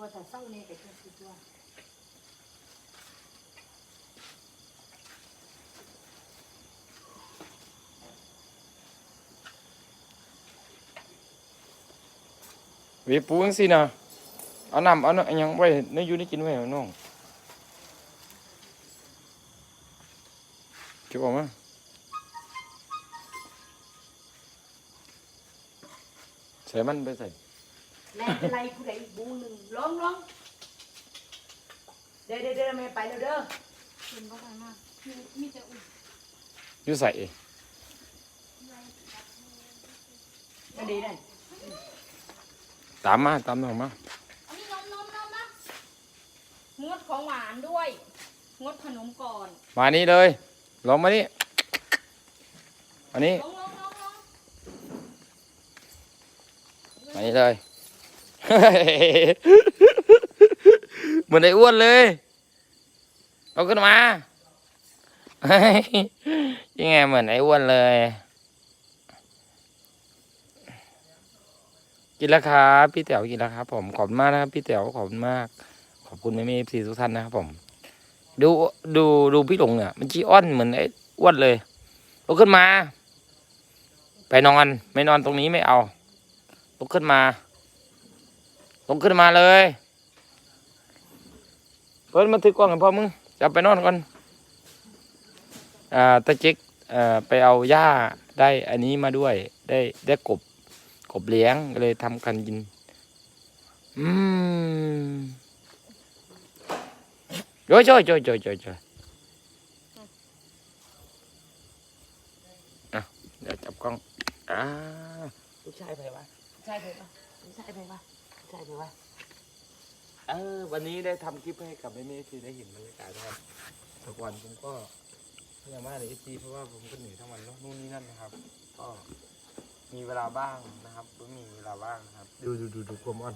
ตัวแต่เศร้าเนี่ยกับตัวสิตัวเวีปูจังซี่นะเอาน้ำเอาน้ำอันหยังไว้ในอยู่ในกินไว้เอาน้องเก็บออกมา ใส่มันไปใส่ แม่เป็นไรผู้ใดอีกบูหนึ่งร้องร้องเดี๋ยวเดี๋ยวเดี๋ยวแม่ไปแล้วเด้อเป็นบ่ได้มากมีมีแต่อุ่นอยู่ใส่มาดีได้ตามมาตามน้องมาอันนี้นมนมนมนะงดของหวานด้วย งดขนมก่อนมานี่เลยลองมานี่อันนี้ลงลงลงลงมานี่เลย เหมือนไอ้อ้วนเลย เอาขึ้นมายังไงเหมือนไอ้อ้วนเลย กินแล้วครับพี่แต๋วกินแล้วครับ ผมขอบคุณมากนะครับพี่แต๋วขอบคุณมาก ขอบคุณแม่เอฟซีทุกท่านนะครับผม ดูดูดูพี่หลงเนี่ยมันชี้อ้อนเหมือนไอ้อ้วนเลยลุกขึ้นมา ไปนอน ไม่นอนตรงนี้ไม่เอาลุกขึ้นมา ลุกขึ้นมาเลยเพิ่นมาถือกล้องกับพ่อมึงจะไปนอนก่อนอ่าตาเจ๊กอ่อไปเอาหญ้าได้อันนี้มาด้วย ได้ได้กบกบเลี้ยงก็เลยทำกันกิน อืมโอ้ยโอ้ยโอ้ยโอ้ยโจ้ยอะเดี๋ยวจับกล้องอ่าลูกชายไปวะลูกชายไปวะลูกชายไปวะ ลูกชายไปวะเออ วันนี้ได้ทำคลิปให้กับแม่เมซีได้เห็นบรรยากาศนะครับทุกวันผมก็พยายามมาในเอซีเพราะว่าผมก็เหนื่อยทั้งวันเนอะนู่นนี่นั่นนะครับ ก็มีเวลาบ้างนะครับก็มีเวลาบ้างนะครับ ดูดูดูดูความอ่อน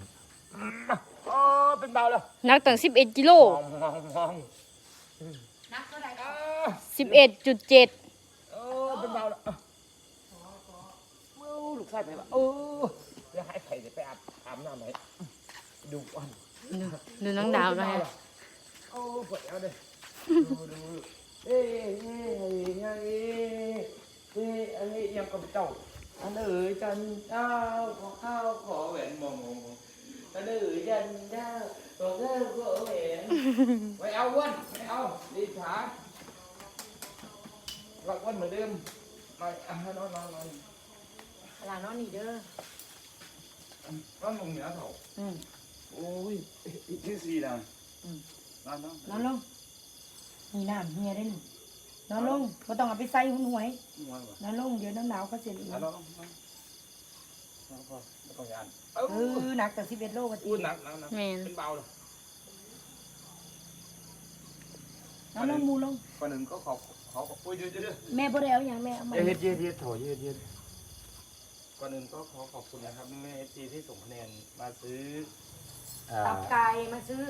โอ้เป็นเบาแล้วนักตั้ง11กิโลมองมองมองนักเท่าไหร่อ้า 11.7โอ้เป็นเบาแล้วอะโอ้ลูกชายไปละโอ้เดี๋ยวให้ไข่เดี๋ยวไปอาบ อาบน้ำไหนดูอ่อนดูน้องดาวนะฮะโอ้ปวดแล้วเลยดูดูดูเอ้ยเอ้ยเอ้ยเอ้ยอันนี้ยังกับเจ้าอันเอ๋ยจันเจ้าขอข้าวขอแหวนมองมองมองอันเอ๋ยจันเจ้าขอข้าวขอแหวนไม่เอาอ้วนไม่เอาดีฉารักอ้วนเหมือนเดิมนอนอะนอนนอนนอนหลานน้องนี่เด้อ นอนลงเหนือเถาอืมโอ้ยอีกที่สี่นะอืมนอนนอนนอนลงมีน้ำเฮียได้หนึ่งนอนลงก็ต้องเอาไปใส่หุ่นหวยนอนวะนอนลงเดี๋ยวน้ำหนาวก็เสียอีกนอนนอนนอนนอนพอไม่ต้องยานเอเอออหนักแต่สิบเอ็ดโลวันอู้หนักหนักหนักแม่นเป็นเบาเลยนอนลงมูลงก่อนหนึ่งก็ขอขอขอโอ้ยเดี๋ยวเดี๋ยวเดี๋ยวแม่บ่ได้เอาอย่างแม่เอามาเย็ดเย็ดเย็ดโถเย็ดเย็ด ก่อนหนึ่งก็ขอขอบคุณนะครับแม่เอฟซีที่ส่งคะแนนมาซื้ออ่าตับไก่มาซื้อ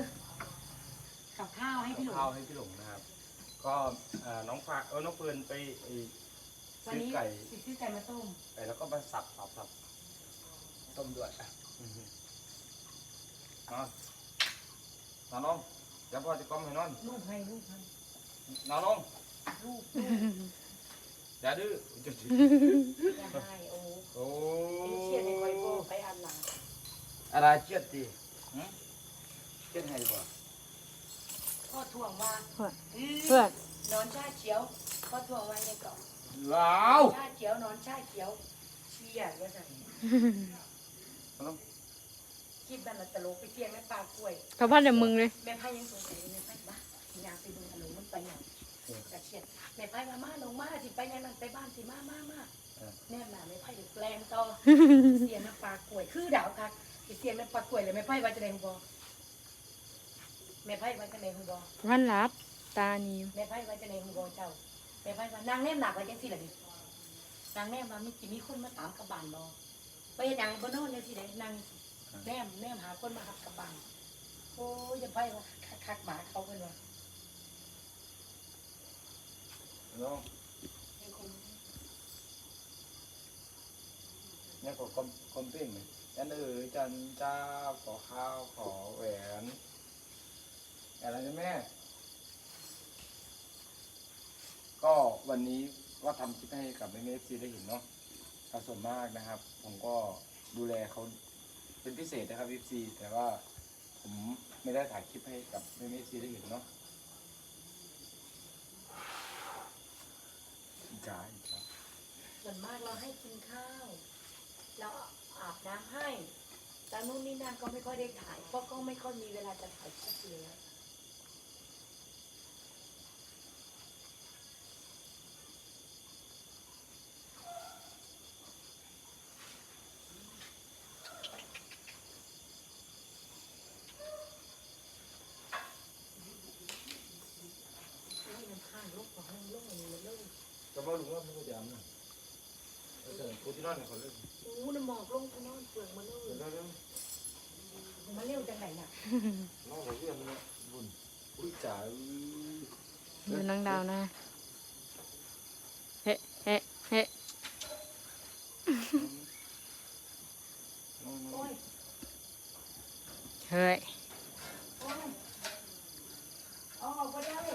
กับข้าวให้พี่หลงข้าวให้พี่หลงนะครับ ก็เอ่อน้องฟ้าเออน้องเฟิร์นไปไอ้วันซื้อนี้ไก่สิซื้อไก่มาต้มไปแล้วก็มาสับสับสับต้มด้วยอะอือฮึนอนนอนลงเดี๋ยวพ่อจะก้มให้นอน ลูกให้ลูกให้นอนลงลูก อย่าดื้อจะดื้ออย่าให้โอ้โอ้เชียดให้คอยโบไปอันหลังอะไรเชียดดีหึเชียดให้ดีกว่าพ่อทวงว่าเพื่อนอื้อเพื่อนนอนชาเขียวพ่อทวงว่าไงก่อนว้าวชาเขียวนอนชาเขียวเชียร์ว่าสั่นนอนลงคิดบ้านละตลกไปเที่ยงแม่ปลากล้วยเขาพันแต่มึงเลยแม่ไพ่ยังสงสัยแม่ไพ่บ้าอยากไปดูขนมมันไปอย่าง กระเชียดแม่ไพ่มามาลงมาสิไปยังนั่นไปบ้านสิมามามาแม่หนาแม่ไพ่เดือดแปลงต่อเสียน้ำปลากล้วยคือดาวค่ะเสียน้ำปลากล้วยเลยแม่ไพ่ว่าจะได้หูบอแม่ไพ่ว่าจะได้หูบอพันรับตานีวแม่ไพ่ว่าจะได้หูบอเจ้าแม่ไพ่ว่านางแนมหนักไว้จังสิล่ะดินางแนมว่ามีกี่มีคนมาตามกับบานบอไปเฮ็ดหยังบนโน่นยังสิได้นางแนมแนมหาคนมาหับกับบานโอ้ยจะไพ่ว่าคักๆหมาเขาเป็นว่า นอนลง เนี่ยก็กลมกลมเป้งเลยยันเอ๋ยจันเจ้าขอข้าวขอแหวนอะไรนะแม่ ก็วันนี้ก็ทำคลิปให้กับแม่เมฟซีได้เห็นเนาะผสมมากนะครับ ผมก็ดูแลเขาเป็นพิเศษนะครับ FC แต่ว่าผมไม่ได้ถ่ายคลิปให้กับแม่เมฟซีได้เห็นเนาะ กาอีจ๋าส่วนมากเราให้กินข้าว เราอาบน้ำให้แต่นู่นนี่นั่นก็ไม่ค่อยได้ถ่ายเพราะก็ไม่ค่อยมีเวลาจะถ่ายคลิปเลย นี่มันข้างลูกของห้องลูกมันเลย ก็บอกลุงว่าไม่ก็จะเอานะเออแต่กูที่ นอนเนี่ยเล่นอู้น้ำหมอกลงข้างนอนเปลือกมาเลยเดี๋ยวเดี๋ยวมาเร็วจังไหนน่ะน้องเขาเรียนบุญอุ้ยจ๋าอุ้ยดูน้องดาวนะ เฮ้เฮ้เฮ้ น้องน้อง โอ้ย เฮ้ย โอ้ยเอาออกไปได้ เ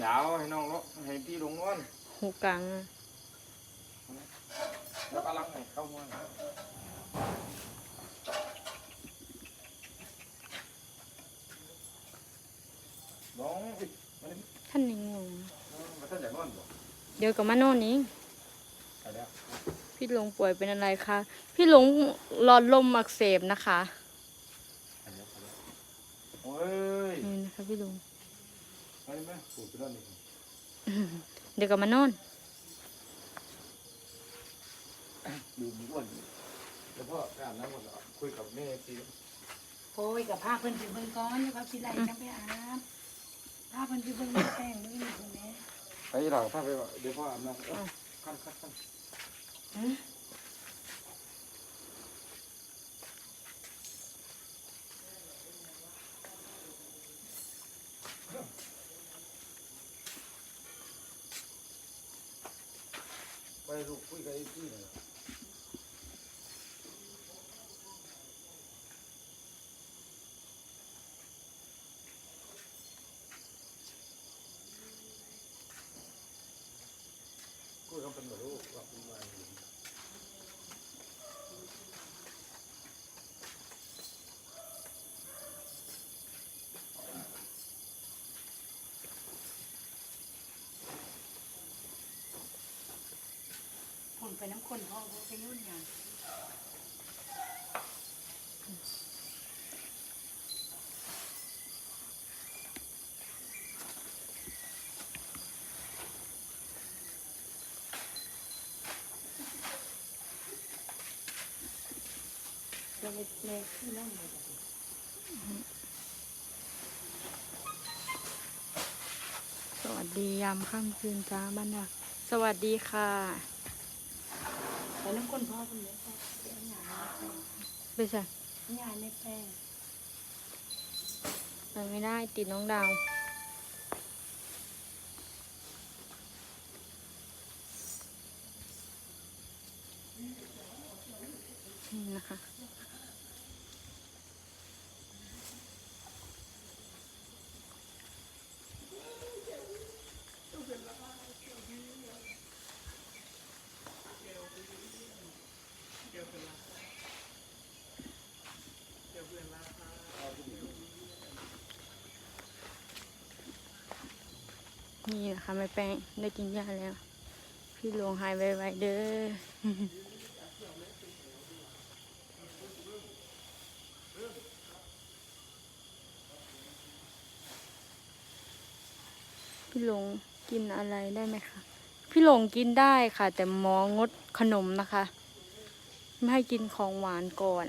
ดี๋ยวให้น้องลงให้พี่ลงนอนหูกลางอะแล้วกำลังให้เข้าห้องน้องอุ๊ยมันท่านนี่งงมันท่านอยากนอนบ่เดี๋ยวกับมานอนนี้ ไปแล้วพี่หลงป่วยเป็นอะไรคะ พี่หลงหลอดลมอักเสบนะคะ ไปแล้วไปแล้วโอ้ย นี่นะคะพี่หลง ไปไหมปวดไปนอนอีกเดี๋ยวกับมานอนดูมีอ้วนอยู่แล้วพ่อไปอาบน้ำหมดแล้วคุยกับแม่ทีโอ้ยกับผ้าเพิ่นสิเบิ่งก้อนอยู่เขาสิไล่จังไปอาบผ้าเพิ่นสิเบิ่งแป้งด้วยนี่คุณแม่ไปหลังถ้าไปว่าเดี๋ยวพ่ออาบน้ำเออขั้นขั้นขั้น หือ ไปลูกคุยกับไอ้พี่หน่อย กูทำเป็นแบบลูกว่าเป็นวันอยู่ คน ไปน้ำคนพ่อเขาไปยุ่นอย่างเราไปในที่นั่งเลยสวัสดียามค่ำคืนจ้าบ้านดักสวัสดีค่ะ ไปน้ำคนพ่อคนเดียวพ่อเดี๋ยวหยาในแป้งไปใส่หยาในแป้งไปไม่ได้ติดน้องดาว นี่นะคะแม่แป้งได้กินยาแล้ว พี่หลวงหายไวๆเด้อพี่หลงกินอะไรได้ไหมคะ พี่หลงกินได้ค่ะ แต่หมองดขนมนะคะ ไม่ให้กินของหวานก่อน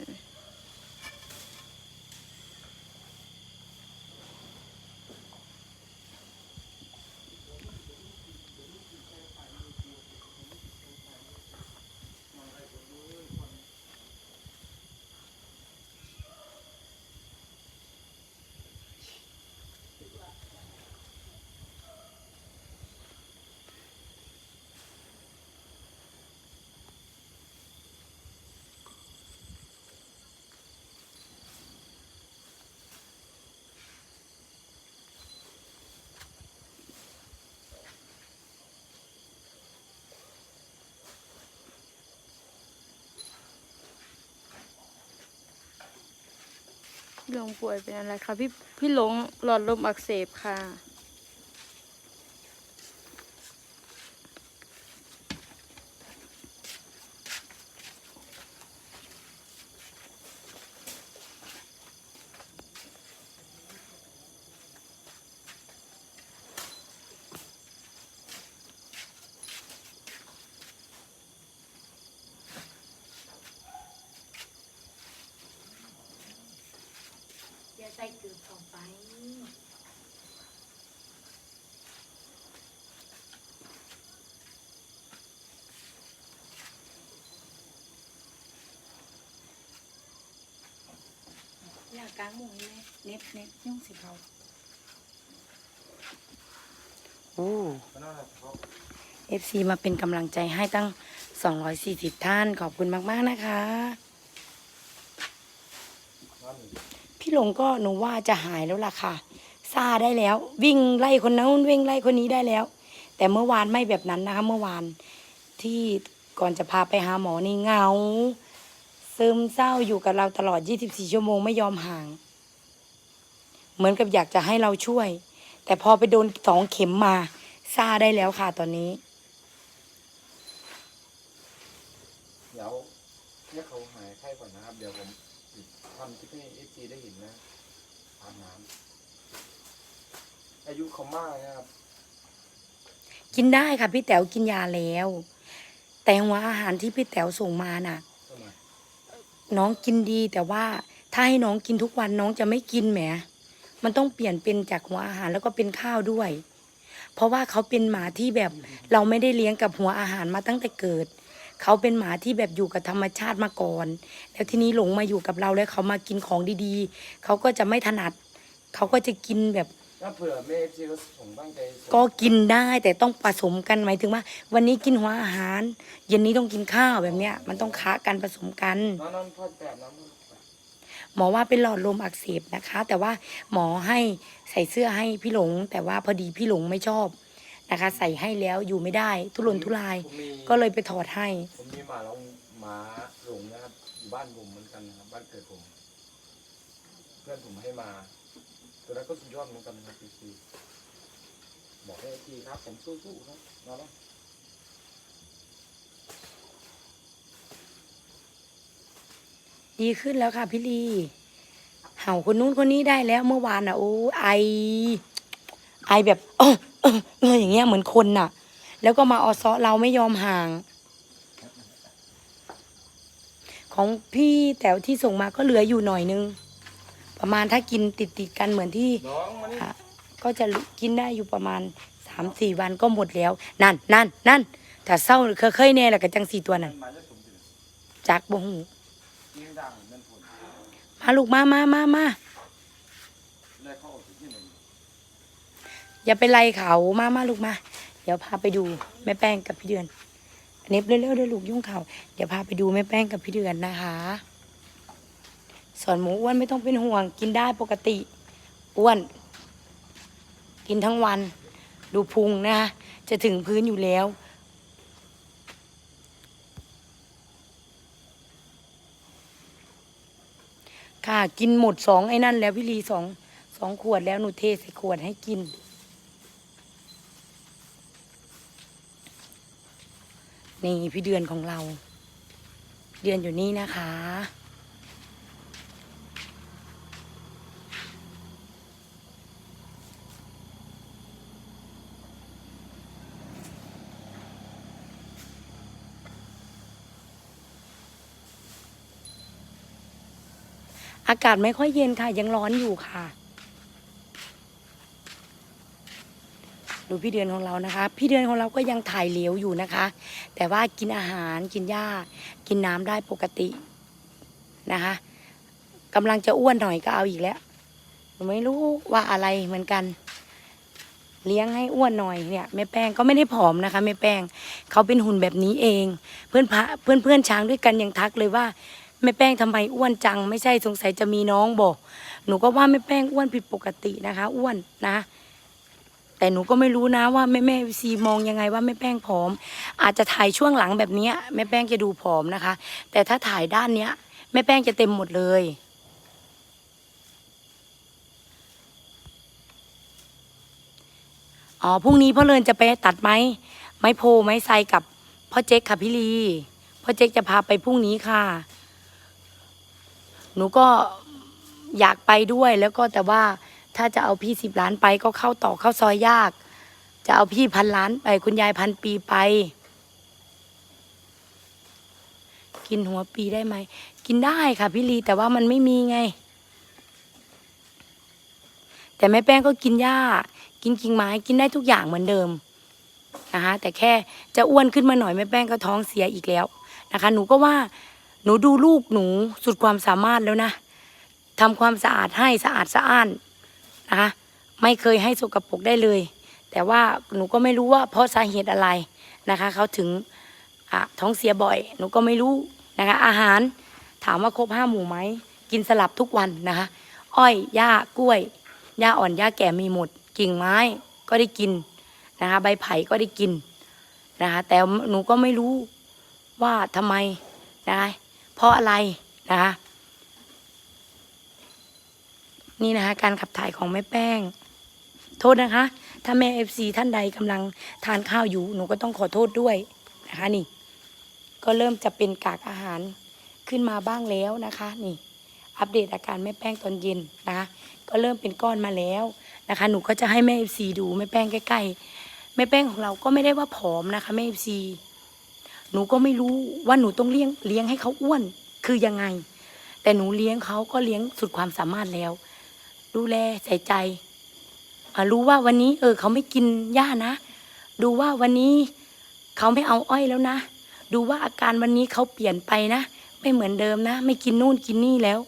พี่หลงป่วยเป็นอะไรคะพี่พี่หลงหลอดลมอักเสบค่ะ อย่าใส่เกลือเข้าไป อยา กกางมุงนี่เน็บเน็บยุ่งสิเขาโอ้ก็นั่นแหละเขา FC มาเป็นกำลังใจให้ตั้ง 240 ท่าน ขอบคุณมาก ๆ นะคะ พี่หลงก็หนูว่าจะหายแล้วล่ะค่ะ ซาได้แล้ว วิ่งไล่คนนั้นวิ่งไล่คนนี้ได้แล้ว แต่เมื่อวานไม่แบบนั้นนะคะ เมื่อวานที่ก่อนจะพาไปหาหมอนี่เงา ซึมเศร้าอยู่กับเราตลอด 24 ชั่วโมงไม่ยอมห่าง เหมือนกับอยากจะให้เราช่วย แต่พอไปโดนสองเข็มมาซาได้แล้วค่ะตอนนี้ เดี๋ยวเนี่ยเขาหายไข้ก่อนนะครับ เดี๋ยวผมทำคลิปให้เอฟซีได้เห็นนะอาบน้ำอายุเขามากนะครับ กินได้ค่ะพี่แต๋วกินยาแล้ว แต่หัวอาหารที่พี่แต๋วส่งมาน่ะทำไม น้องกินดีแต่ว่าถ้าให้น้องกินทุกวันน้องจะไม่กินแหม มันต้องเปลี่ยนเป็นจากหัวอาหารแล้วก็เป็นข้าวด้วย เพราะว่าเขาเป็นหมาที่แบบเราไม่ได้เลี้ยงกับหัวอาหารมาตั้งแต่เกิด เขาเป็นหมาที่แบบอยู่กับธรรมชาติมาก่อน แล้วทีนี้หลงมาอยู่กับเราแล้วเขามากินของดีๆ เขาก็จะไม่ถนัด เขาก็จะกินแบบ ถ้าเผื่อแม่เอฟซีเขาส่งตั้งใจส่งก็กินได้แต่ต้องผสมกันหมายถึงว่า วันนี้กินหัวอาหาร เย็นนี้ต้องกินข้าวแบบเนี้ย มันต้องค้ากันผสมกัน น้องน้องพ่อแปบน้ำมือหมอว่าเป็นหลอดลมอักเสบนะคะ แต่ว่าหมอให้ใส่เสื้อให้พี่หลง แต่ว่าพอดีพี่หลงไม่ชอบนะคะ ใส่ให้แล้วอยู่ไม่ได้ทุรนทุราย ผมมีก็เลยไปถอดให้ ผมมีหมาลองหมาหลงนะครับอยู่บ้านผมเหมือนกันนะครับบ้านเกิดผม เพื่อนผมให้มา ตัวนั้นก็สุดยอดเหมือนกันนะครับพี่ซีบอกให้ทีครับผมสู้ๆครับมาแล้วดีขึ้นแล้วค่ะพี่ลี เห่าคนนู้นคนนี้ได้แล้วเมื่อวานอะโอ้ไอ ไอแบบเออเออเอออย่างเงี้ยเหมือนคนน่ะ แล้วก็มาออซอเราไม่ยอมห่าง ของพี่แต๋วที่ส่งมาก็เหลืออยู่หน่อยนึง ประมาณถ้ากินติดติดๆกันเหมือนที่น้องมานี่อะก็จะกินได้อยู่ประมาณสามสี่วันก็หมดแล้ว นั่นนั่นนั่นถ้าเศร้าเคยเคยแน่แหละกับจังสี่ตัวนั่นมาจะสมถึงจักบ่หูยิงดังนั่นผลมาลูกมามามามาเลยเข้าออกที่ไหนอย่าไปไล่เขามามาลูกมา เดี๋ยวพาไปดูแม่แป้งกับพี่เดือนเน็บเร็วๆเดี๋ยวลูกยุ่งเขาเดี๋ยวพาไปดูแม่แป้งกับพี่เดือนนะคะ สอนหมูอ้วนไม่ต้องเป็นห่วง กินได้ปกติ อ้วน กินทั้งวัน ดูพุงนะคะจะถึงพื้นอยู่แล้วค่ะกินหมดสองไอ้นั่นแล้วพี่ลีสองสองขวดแล้วหนูเทใส่ขวดให้กิน นี่พี่เดือนของเรา เดือนอยู่นี่นะคะ อากาศไม่ค่อยเย็นค่ะ ยังร้อนอยู่ค่ะ ดูพี่เดือนของเรานะคะ พี่เดือนของเราก็ยังถ่ายเหลวอยู่นะคะ แต่ว่ากินอาหารกินหญ้า กินน้ำได้ปกตินะคะกำลังจะอ้วนหน่อยก็เอาอีกแล้วหนูไม่รู้ว่าอะไรเหมือนกัน เลี้ยงให้อ้วนหน่อยเนี่ยแม่แป้งก็ไม่ได้ผอมนะคะแม่แป้งเขาเป็นหุ่นแบบนี้เอง เพื่อนพระเพื่อนเพื่อนช้างด้วยกันยังทักเลยว่า แม่แป้งทำไมอ้วนจัง ไม่ใช่สงสัยจะมีน้องบอก หนูก็ว่าแม่แป้งอ้วนผิดปกตินะคะ อ้วนนะ แต่หนูก็ไม่รู้นะว่าแม่แม่ซีมองยังไงว่าแม่แป้งผอม อาจจะถ่ายช่วงหลังแบบนี้แม่แป้งจะดูผอมนะคะ แต่ถ้าถ่ายด้านเนี้ยแม่แป้งจะเต็มหมดเลยอ๋อพรุ่งนี้พ่อเลินจะไปตัดไม้ไม้โพไม้ไซกับพ่อเจ๊กค่ะพี่ลีพ่อเจ๊กจะพาไปพรุ่งนี้ค่ะ หนูก็อยากไปด้วยแล้วก็แต่ว่าถ้าจะเอาพี่สิบล้านไปก็เข้าต่อเข้าซอยยาก จะเอาพี่พันล้านไป คุณยายพันปีไป กินหัวปีได้ไหม กินได้ค่ะพี่ลีแต่ว่ามันไม่มีไง แต่แม่แป้งก็กินหญ้า กินกิ่งไม้กินได้ทุกอย่างเหมือนเดิมนะคะแต่แค่จะอ้วนขึ้นมาหน่อยแม่แป้งก็ท้องเสียอีกแล้วนะคะ หนูก็ว่า หนูดูลูกหนูสุดความสามารถแล้วนะทำความสะอาดให้สะอาดสะอ้านนะคะไม่เคยให้สกปรกได้เลย แต่ว่าหนูก็ไม่รู้ว่าเพราะสาเหตุอะไรนะคะเขาถึงอะท้องเสียบ่อย หนูก็ไม่รู้นะคะ อาหารถามว่าครบห้าหมู่ไหมกินสลับทุกวันนะคะ อ้อยหญ้ากล้วยหญ้าอ่อนหญ้าแก่มีหมด กิ่งไม้ก็ได้กินนะคะ ใบไผ่ก็ได้กินนะคะ แต่หนูก็ไม่รู้ว่าทำไมนะคะ เพราะอะไรนะคะนี่นะคะการขับถ่ายของแม่แป้ง โทษนะคะ ถ้าแม่เอฟซีท่านใดกำลังทานข้าวอยู่หนูก็ต้องขอโทษด้วยนะคะนี่ ก็เริ่มจะเป็นกากอาหารขึ้นมาบ้างแล้วนะคะ นี่ อัปเดตอาการแม่แป้งตอนเย็นนะคะ ก็เริ่มเป็นก้อนมาแล้วนะคะ หนูก็จะให้แม่เอฟซีดูแม่แป้งใกล้ๆแม่แป้งของเราก็ไม่ได้ว่าผอมนะคะแม่เอฟซี หนูก็ไม่รู้ว่าหนูต้องเลี้ยงเลี้ยงให้เขาอ้วนคือยังไง แต่หนูเลี้ยงเขาก็เลี้ยงสุดความสามารถแล้ว ดูแลใส่ใจรู้ว่าวันนี้ เออ เขาไม่กินหญ้านะ ดูว่าวันนี้เขาไม่เอาอ้อยแล้วนะ ดูว่าอาการวันนี้เขาเปลี่ยนไปนะ ไม่เหมือนเดิมนะ ไม่กินนู่นกินนี่แล้ว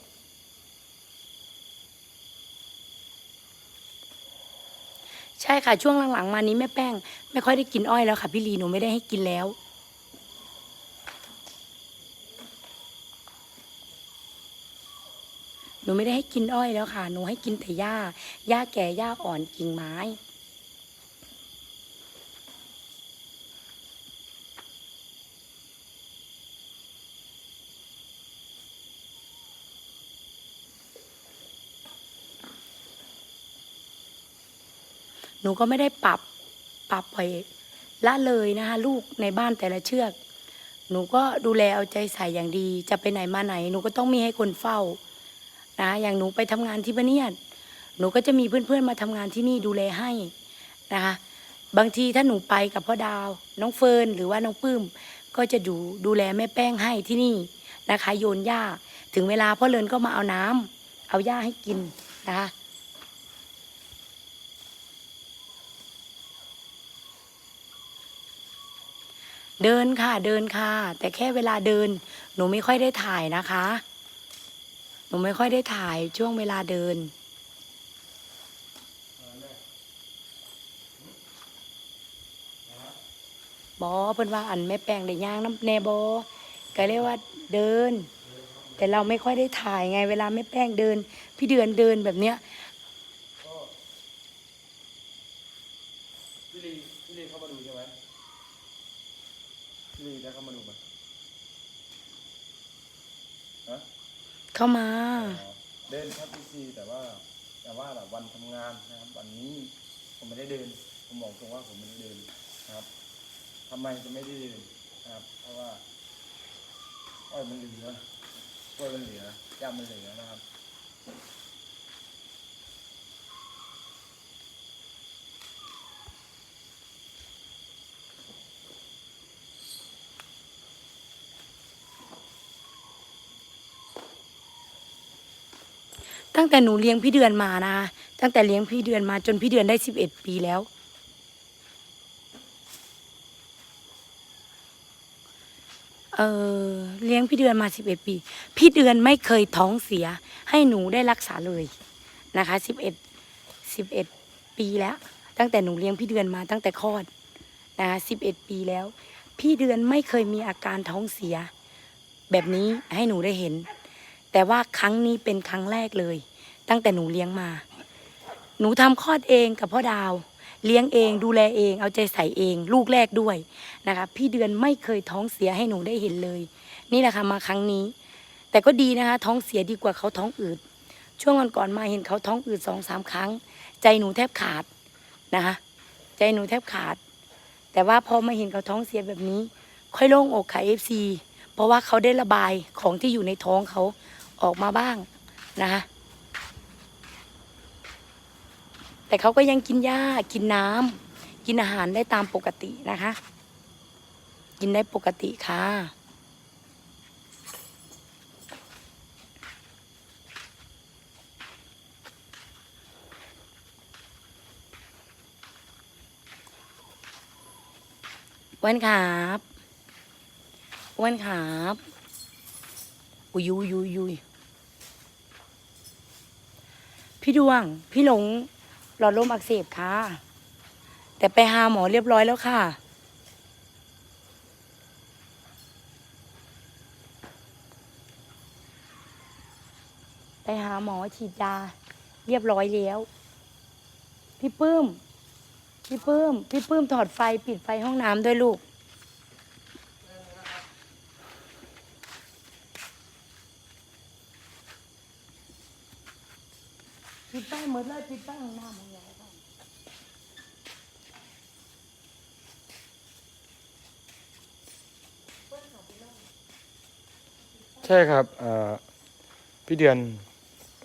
ใช่ค่ะช่วงหลังๆ มานี้แม่แป้ง ไม่ค่อยได้กินอ้อยแล้วค่ะพี่ลีหนูไม่ได้ให้กินแล้ว หนูไม่ได้ให้กินอ้อยแล้วค่ะ หนูให้กินแต่หญ้า หญ้าแก่หญ้าอ่อนกิ่งไม้ หนูก็ไม่ได้ปรับปรับไปละเลยนะคะลูกในบ้านแต่ละเชือก หนูก็ดูแลเอาใจใส่อย่างดี จะไปไหนมาไหน หนูก็ต้องมีให้คนเฝ้า นะอย่างหนูไปทำงานที่บ้านเนียดหนูก็จะมีเพื่อนๆมาทำงานที่นี่ดูแลให้นะคะบางทีถ้าหนูไปกับพ่อดาว น้องเฟิร์นหรือว่าน้องปื้ม ก็จะดูดูแลแม่แป้งให้ที่นี่นะคะโยนหญ้าถึงเวลาพ่อเลินก็มาเอาน้ำเอาหญ้าให้กินนะคะเดินค่ะเดินค่ะ แต่แค่เวลาเดิน หนูไม่ค่อยได้ถ่ายนะคะ นูไม่ค่อยได้ถ่ายช่วงเวลาเดิน บอเพิ่นว่าอันแม่แป้งได้ย่างน้ำแนบอก็เรียกว่าเดิน แต่เราไม่ค่อยได้ถ่ายไงเวลาแม่แป้งเดิน พี่เดือนเดินแบบเนี้ย พี่ลีพี่ลีเข้ามาดูใช่ไหมพี่ลีได้เข้ามาดูไหมฮะ เข้ามา เดินครับพี่ซีแต่ว่า แต่ว่าแบบวันทำงานนะครับ วันนี้ผมไม่ได้เดิน ผมบอกตรงว่าผมไม่ได้เดินนะครับทำไมจะไม่ได้เดินนะครับ เพราะว่าอ้อยมันเหลือกล้วยมันเหลือย่ามันเหลือนะครับ แต่หนูเลี้ยงพี่เดือนมานะตั้งแต่เลี้ยงพี่เดือนมาจนพี่เดือนได้สิบเอ็ดปีแล้ว เออเลี้ยงพี่เดือนมาสิบเอ็ดปี พี่เดือนไม่เคยท้องเสีย ให้หนูได้รักษาเลยนะคะสิบเอ็ดสิบเอ็ดปีแล้ว ตั้งแต่หนูเลี้ยงพี่เดือนมาตั้งแต่คลอดนะคะสิบเอ็ดปีแล้ว พี่เดือนไม่เคยมีอาการท้องเสีย แบบนี้ให้หนูได้เห็น แต่ว่าครั้งนี้เป็นครั้งแรกเลย ตั้งแต่หนูเลี้ยงมา หนูทำคลอดเองกับพ่อดาว เลี้ยงเองดูแลเอง เอาใจใส่เอง ลูกแรกด้วยนะคะพี่เดือนไม่เคยท้องเสียให้หนูได้เห็นเลย นี่แหละค่ะมาครั้งนี้ แต่ก็ดีนะคะ ท้องเสียดีกว่าเขาท้องอืดช่วงก่อนๆมาเห็นเขาท้องอืดสองสามครั้ง ใจหนูแทบขาดนะคะใจใจหนูแทบขาด แต่ว่าพอมาเห็นเขาท้องเสียแบบนี้ ค่อยโล่งอกค่ะเอฟซีเพราะว่าเขาได้ระบายของที่อยู่ในท้องเขาออกมาบ้างนะคะ แต่เขาก็ยังกินหญ้ากินน้ำกินอาหารได้ตามปกตินะคะ กินได้ปกติค่ะอ้วนครับอ้วนครับอุยยุยยุยพี่ดวง พี่หลง หลอดลมอักเสบค่ะ แต่ไปหาหมอเรียบร้อยแล้วค่ะ ไปหาหมอฉีดยาเรียบร้อยแล้ว พี่ปื้ม พี่ปื้ม พี่ปื้มถอดไฟปิดไฟห้องน้ำด้วยลูกปิดไฟหมดเลยปิดไฟห้องน้ำของยายก่อน ใช่ครับพี่เดือน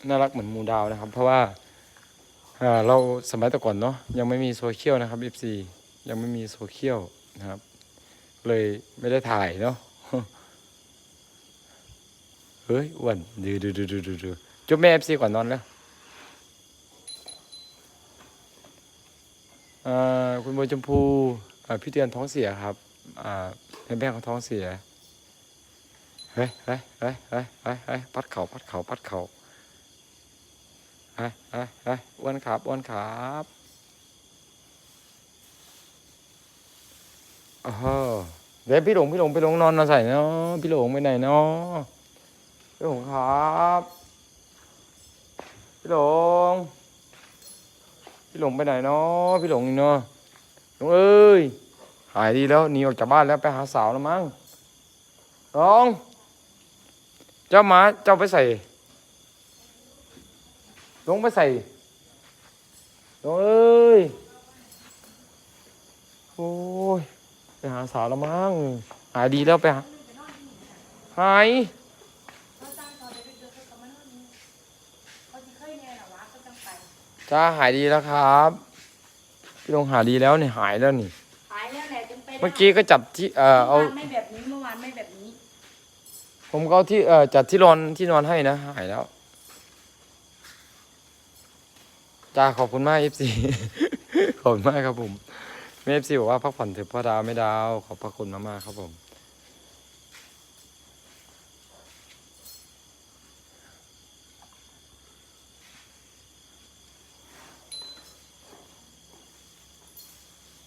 น่ารักเหมือนมูดาวนะครับ เพราะว่าเเราสมัยแต่ก่อนเนาะยังไม่มีโซเชียลนะครับ FC ยังไม่มีโซเชียลนะครับ เลยไม่ได้ถ่ายเนาะเฮ้ยอ้วนดูดูดูดูดูดูจุ๊บแม่ FC ก่อนนอนแล้วคุณโบชมพูพี่เดือนท้องเสียครับอ่แม่ของท้องเสีย เฮ้ยเฮ้ยเฮ้ยเฮ้ยเฮ้ยปัดเข่าปัดเข่าปัดเข่าเฮ้ยเฮ้ยเฮ้ยอ้วนครับอ้วนครับโอ้โหเดี๋ยวพี่หลงพี่หลงพี่หลงนอนนอนใส่เนาะพี่หลงไปไหนเนาะพี่หลงครับพี่หลงพี่หลงไปไหนเนาะพี่หลงเนาะหลงเอ้ยหายดีแล้วหนีออกจากบ้านแล้วไปหาสาวแล้วมั้งหลง เจ้าหมาเจ้าไปใส่ ลงไปใส่ลงเอ้ย โอ้ย ไปหาสาวแล้วมั้ง หายดีแล้วไปหาหายจ้าหายดีแล้วครับ พี่ลงหายดีแล้วนี่หายแล้วนี่ หายแล้วแหละจนไปเมื่อกี้ก็จับที่เอ่อเอาเมื่อวานไม่แบบนี้เมื่อวานไม่แบบนี้ ผมก็เอาที่เอ่อจัดที่นอนที่นอนให้นะหายแล้วจ้าขอบคุณมากเอฟซีขอบคุณมากครับผมเอฟซีบอกว่าพักผ่อนเถอะพ่อดาวไม่ดาว ขอบพระคุณมากๆครับผม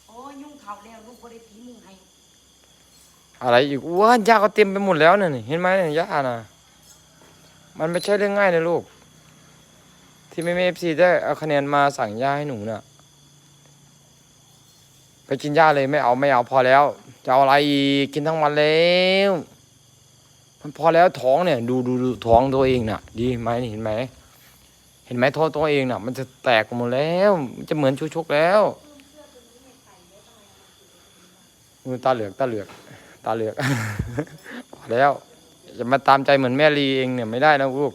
โอ้ยยุ่งเขาแล้วลูกบริตีมือให้ อะไรอีกว้ายาก็เต็มไปหมดแล้วเนี่ยเห็นไหมเนี่ยยาน่ะมันไม่ใช่เรื่องง่ายนะลูก ที่ไม่เอฟซีได้เอาคะแนนมาสั่งยาให้หนูน่ะไปกินยาเลยไม่เอาไม่เอาพอแล้ว จะเอาอะไรอีกกินทั้งวันแล้วมันพอแล้วท้องเนี่ย ดูดูดูท้องตัวเองน่ะ ดีไหมเห็นไหมเห็นไหมท้องตัวเองน่ะ มันจะแตกหมดแล้วมันจะเหมือนชูชกแล้วมือตาเหลือกตาเหลือก ตาเหลือกพอแล้วจะมาตามใจเหมือนแม่ลีเองเนี่ยไม่ได้นะลูก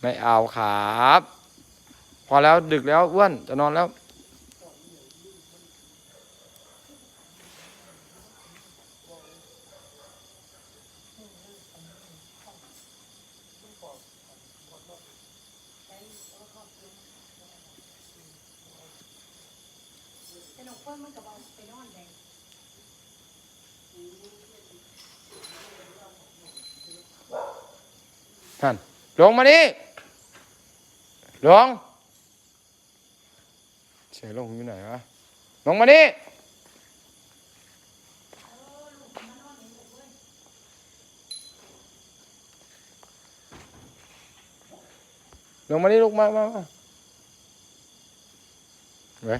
ไม่เอาครับ พอแล้วดึกแล้วอ้วนจะนอนแล้ว แต่น้องเพิ่นมันก็บอกไปนอนเลยนั่นลงมานี่ลงเสียลงอยู่ไหนวะลงมานี่ลงมานี่ลูกมามามาเว้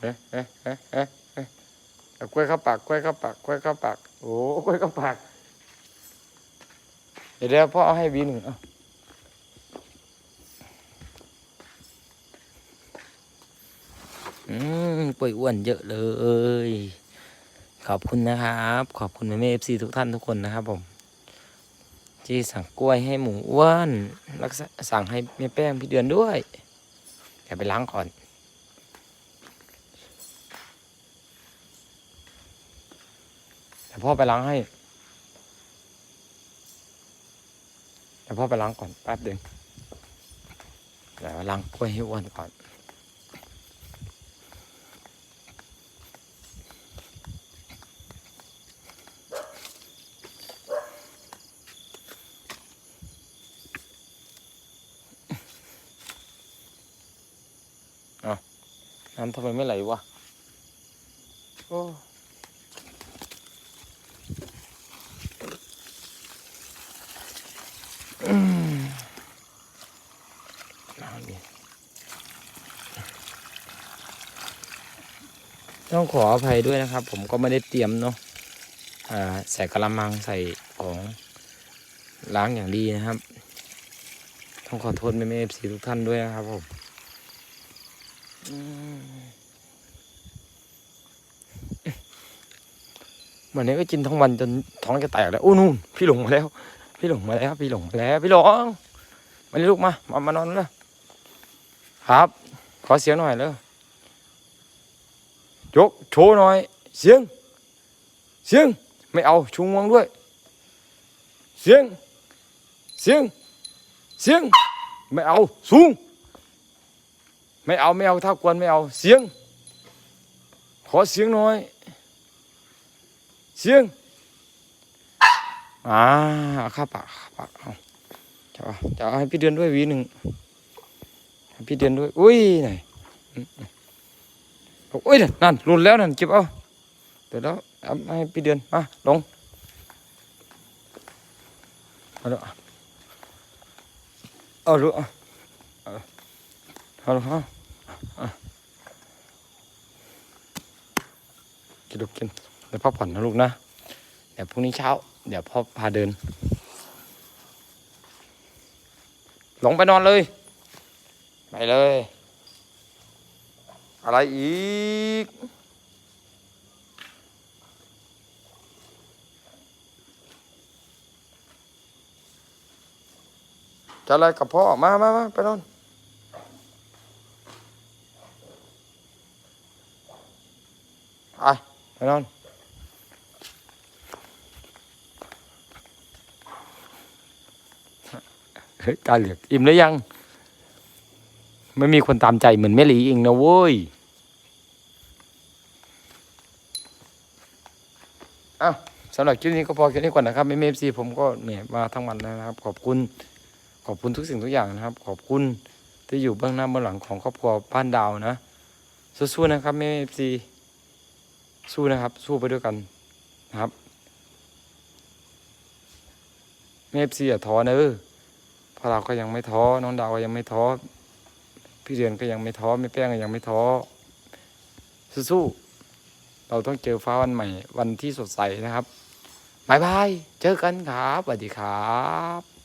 เอ๊ะเอ๊ะเอ๊ะเอ๊ะเอ๊ะกล้วยเข้าปากกล้วยเข้าปากกล้วยเข้าปากโอ้กล้วยเข้าปาก เดี๋ยวพ่อเอาให้วีหนึ่งเอาอืมกล้วยอ้วนเยอะเลย ขอบคุณนะครับ ขอบคุณแม่เอฟซีทุกท่านทุกคนนะครับผมที่สั่งกล้วยให้หมูอ้วนแล้วก็สั่งให้แม่แป้งพี่เดือนด้วยเดี๋ยวไปล้างก่อน ดี๋ยวพ่อไปล้างให้เดี๋ยวพ่อไปล้างก่อนแป๊บเดียวเดี๋ยวล้างกล้วยให้อ้วนก่อนน้ำทำไมไม่ไหลวะโอ้ ต้องขออภัยด้วยนะครับ ผมก็ไม่ได้เตรียมเนาะใส่กระมังใส่ของล้างอย่างดีนะครับ ต้องขอโทษแม่แม่เอฟซีทุกท่านด้วยนะครับผมวันนี้ก็กินทั้งวันจนท้องจะแตกแล้วโอ้นู่นพี่หลงมาแล้ว พี่หลงมาแล้ว พี่หลงมาแล้ว พี่หลงมานี่ลูกมา มามานอนเลยครับ ขอเสียงหน่อยเลย ยกโชว์หน่อย เสียง เสียง ไม่เอาชูงวงด้วย เสียง เสียง เสียง ไม่เอา สูง ไม่เอาไม่เอาถ้ากวนไม่เอา เสียง ขอเสียงหน่อย เสียง อ่าข้าปากข้าปากเอาจะจะให้พี่เดือนด้วยวีหนึ่งให้พี่เดือนด้วย อุ้ยไหน อืมอืมอุ้ยนั่นหลุดแล้วนั่นเก็บเอาเดี๋ยวแล้วเอาให้พี่เดือนมาลงเอาดูเอาดูเอาเอาดูเอากินลูกกินเดี๋ยวพ่อผ่อนนะลูกนะ เดี๋ยวพรุ่งนี้เช้า เดี๋ยวพ่อพาเดินหลงไปนอนเลย ไปเลย อะไรอีก จะอะไรกับพ่อ มามามาไปนอนไปไปนอนเฮ้ยตาเหลือกอิ่มหรือยัง ไม่มีคนตามใจเหมือนแม่ลีเองนะเว้ย อ้าวสำหรับคลิปนี้ก็พอแค่นี้ก่อนนะครับไม่เมฟซีผมก็เหนื่อยมาทั้งวันแล้วนะครับ ขอบคุณขอบคุณทุกสิ่งทุกอย่างนะครับ ขอบคุณที่อยู่เบื้องหน้าเบื้องหลังของครอบครัวบ้านดาวนะสู้ๆนะครับแม่เอฟซีสู้นะครับ สู้ไปด้วยกันนะครับเมฟซีอย่าท้อนะเออเพราะเราก็ยังไม่ท้อน้องดาวก็ยังไม่ท้อพี่เดือนก็ยังไม่ท้อแม่แป้งก็ยังไม่ท้อสู้ๆ เราต้องเจอฟ้าวันใหม่ วันที่สดใสนะครับบายบาย เจอกันครับสวัสดีครับ